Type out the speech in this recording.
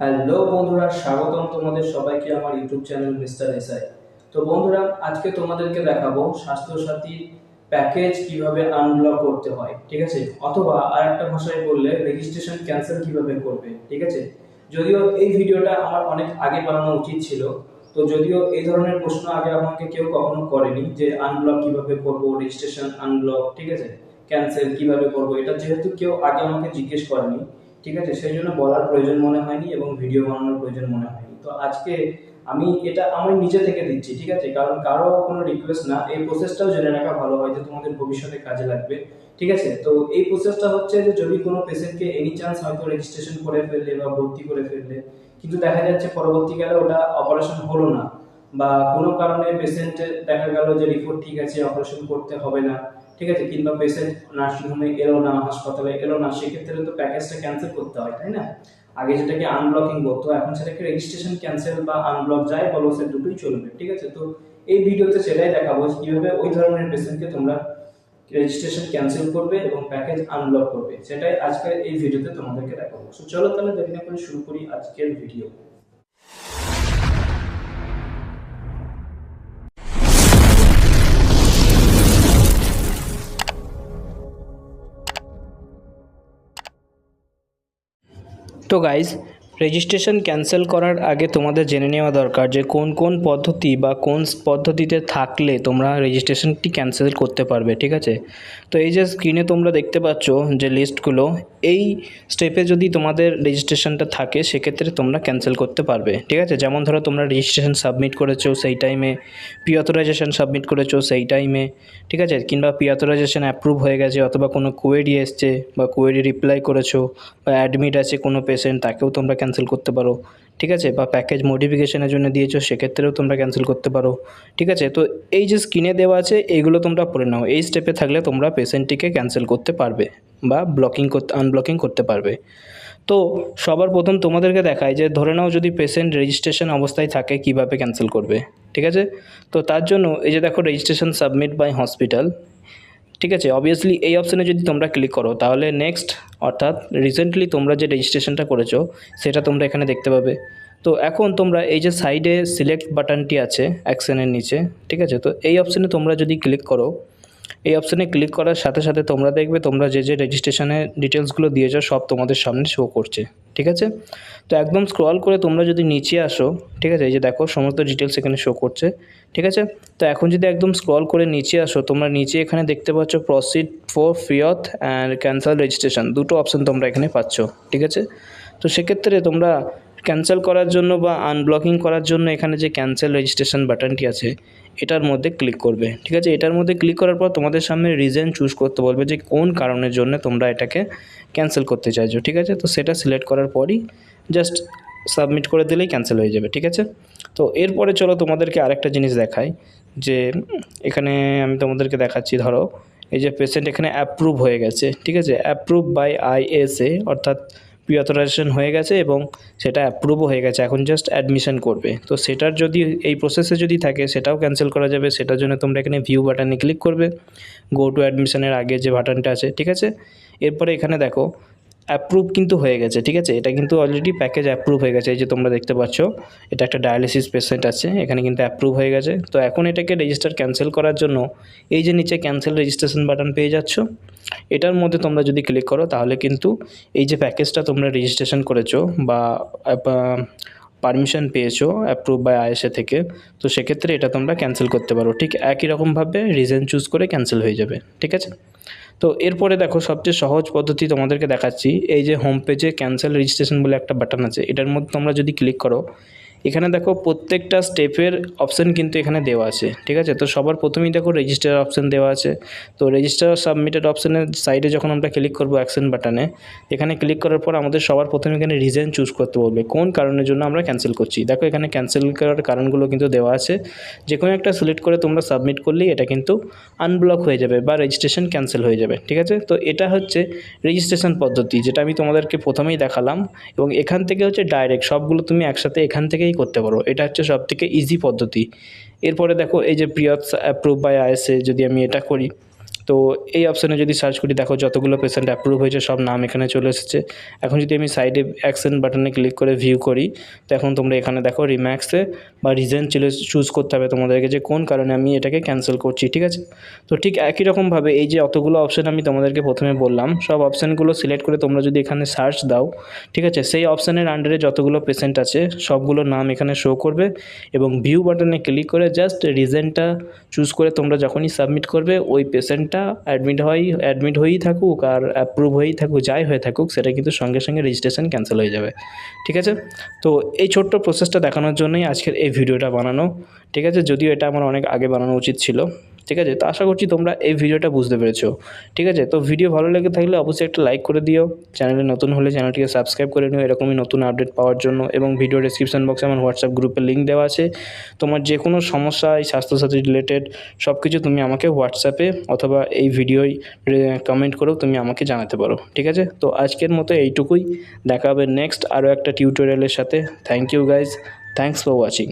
Hello বন্ধুরা, স্বাগতম তোমাদের সবাইকে আমার ইউটিউব চ্যানেল মিস্টার এসআই। তো বন্ধুরা, আজকে তোমাদেরকে দেখাবো স্বাস্থ্যসাথী প্যাকেজ কীভাবে আনব্লক করতে হয়, ঠিক আছে? অথবা আর একটা ভাষায় বললে রেজিস্ট্রেশন ক্যান্সেল কীভাবে করবে, ঠিক আছে? যদিও এই ভিডিওটা আমার অনেক আগে বানানো উচিত ছিল, তো যদিও এই ধরনের প্রশ্ন আগে আমাকে কেউ কখনো করেনি যে আনব্লক কীভাবে করব রেজিস্ট্রেশন আনব্লক ঠিক আছে? ক্যান্সেল কীভাবে করব, এটা যেহেতু কেউ আগে আমাকে জিজ্ঞেস করেনি ঠিক আছে? সেই জন্য বলার প্রয়োজন মনে হয়নি এবং ভিডিও বানানোর প্রয়োজন মনে হয়নি। তো আজকে আমি এটা আমি নিজে থেকে দিচ্ছি, ঠিক আছে? কারণ কারও কোনো রিকোয়েস্ট না। এই প্রসেসটাও জেনে রাখা ভালো হয় যে তোমাদের ভবিষ্যতে কাজে লাগবে, ঠিক আছে? তো এই প্রসেসটা হচ্ছে যে যদি কোনো পেশেন্টকে এনি চান্স হয়তো রেজিস্ট্রেশন করে ফেললে বা ভর্তি করে ফেললে, কিন্তু দেখা যাচ্ছে পরবর্তীকালে ওটা অপারেশন হলো না বা কোনো কারণে পেশেন্টের দেখা গেল যে রিপোর্ট ঠিক আছে অপারেশন করতে হবে না ঠিক আছে? কিংবা পেশেন্ট নার্সিংহোমে এলো না, হাসপাতালে এলো না, সেক্ষেত্রে তো প্যাকেজটা ক্যান্সেল করতে হয়, তাই না? আগে যেটাকে আনব্লকিং করতো এখন সেটাকে রেজিস্ট্রেশন ক্যান্সেল বা আনব্লক যায় বলো, সে দুটোই চলবে, ঠিক আছে? তো এই ভিডিওতে সেটাই দেখাবো কীভাবে ওই ধরনের পেশেন্টকে তোমরা রেজিস্ট্রেশন ক্যান্সেল করবে এবং প্যাকেজ আনব্লক করবে, সেটাই আজকের এই ভিডিওতে তোমাদেরকে দেখাবো। সো চলো তাহলে দেরি না করে শুরু করি আজকের ভিডিও। তো গাইজ রেজিস্ট্রেশন ক্যান্সেল করার আগে তোমাদের জেনে নেওয়া দরকার যে কোন কোন পদ্ধতি বা কোন পদ্ধতিতে থাকলে তোমরা রেজিস্ট্রেশনটি ক্যান্সেল করতে পারবে, ঠিক আছে? তো এই যে স্ক্রিনে তোমরা দেখতে পাচ্ছ যে লিস্টগুলো এই স্টেপে যদি তোমাদের রেজিস্ট্রেশনটা থাকে সেক্ষেত্রে তোমরা ক্যান্সেল করতে পারবে ঠিক আছে? যেমন ধরো তোমরা রেজিস্ট্রেশন সাবমিট করেছ সেই টাইমে পি অথরাইজেশন সাবমিট করেছ সেই টাইমে ঠিক আছে? কিংবা পি অথরাইজেশন অ্যাপ্রুভ হয়ে গেছে অথবা কোনো কোয়েরি এসছে বা কোয়েরি রিপ্লাই করেছ বা অ্যাডমিট আছে কোনো পেশেন্ট তাকেও তোমরা ক্যান্সেল করতে পারো। ঠিক আছে? বা প্যাকেজ মডিফিকেশনের জন্য দিয়েছ, সেক্ষেত্রেও তোমরা ক্যান্সেল করতে পারো। ঠিক আছে? তো এই যে স্ক্রিনে দেওয়া আছে এইগুলো তোমরা পড়ে নাও। এই স্টেপে থাকলে তোমরা পেশেন্টটিকে ক্যান্সেল করতে পারবে বা ব্লকিং করতে আনব্লকিং করতে পারবে। তো সবার প্রথম তোমাদেরকে দেখায় যে, ধরে নাও যদি পেশেন্ট রেজিস্ট্রেশন অবস্থায় থাকে, কীভাবে ক্যান্সেল করবে? ঠিক আছে? তো তার জন্য এই যে দেখো রেজিস্ট্রেশন সাবমিট বাই হসপিটাল ঠিক আছে? অবভিয়াসলি এই অপশানে যদি তোমরা ক্লিক করো, তাহলে নেক্সট অর্থাৎ রিসেন্টলি তোমরা যে রেজিস্ট্রেশনটা করেছ, সেটা তোমরা এখানে দেখতে পাবে। তো এখন তোমরা এই যে সাইডে সিলেক্ট বাটনটি আছে অ্যাকশনের নিচে, ঠিক আছে? তো এই অপশানে তোমরা যদি ক্লিক করো, এই অপশানে ক্লিক করার সাথে সাথে তোমরা দেখবে তোমরা যে যে রেজিস্ট্রেশনের ডিটেলসগুলো দিয়েছ, সব তোমাদের সামনে শো করছে। ঠিক আছে? তো একদম স্ক্রল করে তোমরা যদি নিচে আসো, ঠিক আছে? এই যে দেখো, সমস্ত ডিটেলস এখানে শো করছে, ঠিক আছে? তো এখন যদি একদম স্ক্রল করে নিচে আসো, তোমরা নিচে এখানে দেখতে পাচ্ছ proceed for faith and cancel registration দুটো অপশান তোমরা এখানে পাচ্ছ, ঠিক আছে? তো সেক্ষেত্রে তোমরা ক্যান্সেল করার জন্য বা আনব্লকিং করার জন্য এখানে যে ক্যান্সেল রেজিস্ট্রেশন বাটনটি আছে, এটার মধ্যে ক্লিক করবে। ঠিক আছে? এটার মধ্যে ক্লিক করার পর তোমাদের সামনে রিজন চুজ করতে বলবে যে কোন কারণের জন্য তোমরা এটাকে ক্যান্সেল করতে চাইছো। ঠিক আছে? তো সেটা সিলেক্ট করার পরই জাস্ট সাবমিট করে দিলেই ক্যান্সেল হয়ে যাবে। ঠিক আছে? তো এরপরে চলো তোমাদেরকে আরেকটা জিনিস দেখাই যে এখানে আমি তোমাদেরকে দেখাচ্ছি, ধরো, এই যে পেশেন্ট এখানে অ্যাপ্রুভ হয়ে গেছে। ঠিক আছে? অ্যাপ্রুভ বাই আইএসএ অর্থাৎ প্রি অথরাইজেশন হয়ে গেছে এবং সেটা অ্যাপ্রুভও হয়ে গেছে। এখন জাস্ট অ্যাডমিশন করবে। তো সেটার যদি, এই প্রসেসে যদি থাকে, সেটাও ক্যান্সেল করা যাবে। সেটার জন্য তোমরা এখানে ভিউ বাটনে ক্লিক করবে। গো টু অ্যাডমিশনের আগে যে বাটনটা আছে, ঠিক আছে? এরপরে এখানে দেখো অ্যাপ্রুভ কিন্তু হয়ে গেছে, ঠিক আছে? এটা কিন্তু অলরেডি প্যাকেজ অ্যাপ্রুভ হয়ে গেছে, এই যে তোমরা দেখতে পাচ্ছ। এটা একটা ডায়ালিসিস পেশেন্ট আছে, এখানে কিন্তু অ্যাপ্রুভ হয়ে গেছে। তো এখন এটাকে রেজিস্টার ক্যান্সেল করার জন্য, এই যে নিচে ক্যান্সেল রেজিস্ট্রেশন বাটন পেয়ে যাচ্ছ, এটার মধ্যে তোমরা যদি ক্লিক করো, তাহলে কিন্তু এই যে প্যাকেজটা তোমরা রেজিস্ট্রেশন করেছ বা পারমিশন পেয়েছ অ্যাপ্রুভ বাই আইএসএ থেকে, তো সেক্ষেত্রে এটা তোমরা ক্যান্সেল করতে পারো। ঠিক একই রকমভাবে রিজন চুজ করে ক্যান্সেল হয়ে যাবে, ঠিক আছে? তো এরপরে দেখো সবচেয়ে সহজ পদ্ধতি তোমাদেরকে দেখাচ্ছি। এই যে হোম পেজে ক্যান্সেল রেজিস্ট্রেশন বলে একটা বাটন আছে, এটার মধ্যে তোমরা যদি ক্লিক করো এখানে দেখো প্রত্যেকটা স্টেপের অপশান কিন্তু এখানে দেওয়া আছে, ঠিক আছে? তো সবার প্রথমেই দেখো রেজিস্টার অপশান দেওয়া আছে। তো রেজিস্টার সাবমিটেড অপশানের সাইডে যখন আমরা ক্লিক করব অ্যাকশন বাটনে এখানে ক্লিক করার পর আমাদের সবার প্রথমে এখানে রিজন চুজ করতে বলবে। কোন কারণের জন্য আমরা ক্যান্সেল করছি? দেখো এখানে ক্যান্সেল করার কারণগুলো কিন্তু দেওয়া আছে। যে কোনো একটা সিলেক্ট করে তোমরা সাবমিট করলেই এটা কিন্তু আনব্লক হয়ে যাবে বা রেজিস্ট্রেশন ক্যান্সেল হয়ে যাবে, ঠিক আছে? তো এটা হচ্ছে রেজিস্ট্রেশন পদ্ধতি, যেটা আমি তোমাদেরকে প্রথমেই দেখালাম। এবং এখান থেকে হচ্ছে ডাইরেক্ট সবগুলো তুমি একসাথে এখান থেকেই করতে পারো। এটা হচ্ছে সবথেকে ইজি পদ্ধতি। এরপরে দেখো, এই যে প্রিয়স অ্যাপ্রুভ বাই আইএসএ যদি আমি এটা করি তো এই অপশানে যদি সার্চ করি, দেখো যতগুলো পেশেন্ট অ্যাপ্রুভ হয়েছে, সব নাম এখানে চলে এসেছে। এখন যদি আমি সাইডে অ্যাকশন বাটনে ক্লিক করে ভিউ করি, তো এখন তোমরা এখানে দেখো রিম্যাক্সে বা রিজন চলে চুজ করতে হবে তোমাদেরকে যে কোন কারণে আমি এটাকে ক্যান্সেল করছি, ঠিক আছে? তো ঠিক একই রকমভাবে এই যে অতগুলো অপশান আমি তোমাদেরকে প্রথমে বললাম, সব অপশানগুলো সিলেক্ট করে তোমরা যদি এখানে সার্চ দাও, ঠিক আছে? সেই অপশানের আন্ডারে যতগুলো পেশেন্ট আছে, সবগুলো নাম এখানে শো করবে এবং ভিউ বাটনে ক্লিক করে জাস্ট রিজেনটা চুজ করে তোমরা যখনই সাবমিট করবে, ওই পেশেন্টটা অ্যাডমিট হয় অ্যাডমিট হয়েই থাকুক আর অ্যাপ্রুভ হয়েই থাকুক, যাই হয়ে থাকুক, সেটা কিন্তু সঙ্গে সঙ্গে রেজিস্ট্রেশন ক্যান্সেল হয়ে যাবে। ঠিক আছে? তো এই ছোট্ট প্রসেসটা দেখানোর জন্যই আজকের এই ভিডিওটা বানানো। ঠিক আছে? যদিও এটা আমার অনেক আগে বানানো উচিত ছিল। ঠিক আছে? তো আশা করছি তোমরা এই ভিডিওটা বুঝতে পেরেছ। ঠিক আছে? তো ভিডিও ভালো লেগে থাকলে অবশ্যই একটা লাইক করে দিও। চ্যানেলে নতুন হলে চ্যানেলটিকে সাবস্ক্রাইব করে নিও। এরকমই নতুন আপডেট পাওয়ার জন্য এবং ভিডিও ডেসক্রিপশন বক্সে আমার হোয়াটসঅ্যাপ গ্রুপের লিঙ্ক দেওয়া আছে। তোমার যে কোনো সমস্যা, এই স্বাস্থ্যসাথী রিলেটেড সব কিছু তুমি আমাকে হোয়াটসঅ্যাপে অথবা এই ভিডিওয় কমেন্ট করেও তুমি আমাকে জানাতে পারো। ঠিক আছে? তো আজকের মতো এইটুকুই। দেখা হবে নেক্সট আরও একটা টিউটোরিয়ালের সাথে। Thank you guys thanks for watching